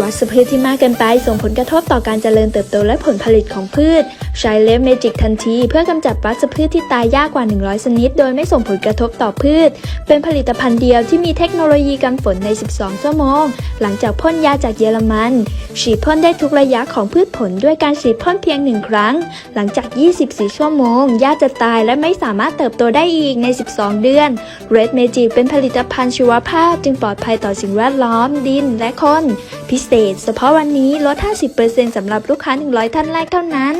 วัชพืชที่มากเกินไปส่งผลกระทบต่อการเจริญเติบโตและผลผลิตของพืช ใช้เลฟเมจิกทันที เพื่อกำจัดวัชพืชที่ตายยากกว่า 100 ชนิด โดยไม่ส่งผลกระทบต่อพืช เป็นผลิตภัณฑ์เดียวที่มีเทคโนโลยีกันฝนใน 12 ชั่วโมง หลังจากพ่นยาจากเยอรมัน ฉีดพ่นได้ทุกระยะของพืชผลด้วยการฉีดพ่นเพียงหนึ่งครั้ง หลังจาก 24 ชั่วโมงหญ้าจะตายและไม่สามารถเติบโตได้อีกใน 12 เดือน Red Magic เป็นผลิตภัณฑ์ชีวภาพจึงปลอดภัยต่อสิ่งแวดล้อม ดินและคนพิเศษเฉพาะวันนี้ลด 50%สำหรับลูกค้า 100 ท่านแรกเท่านั้น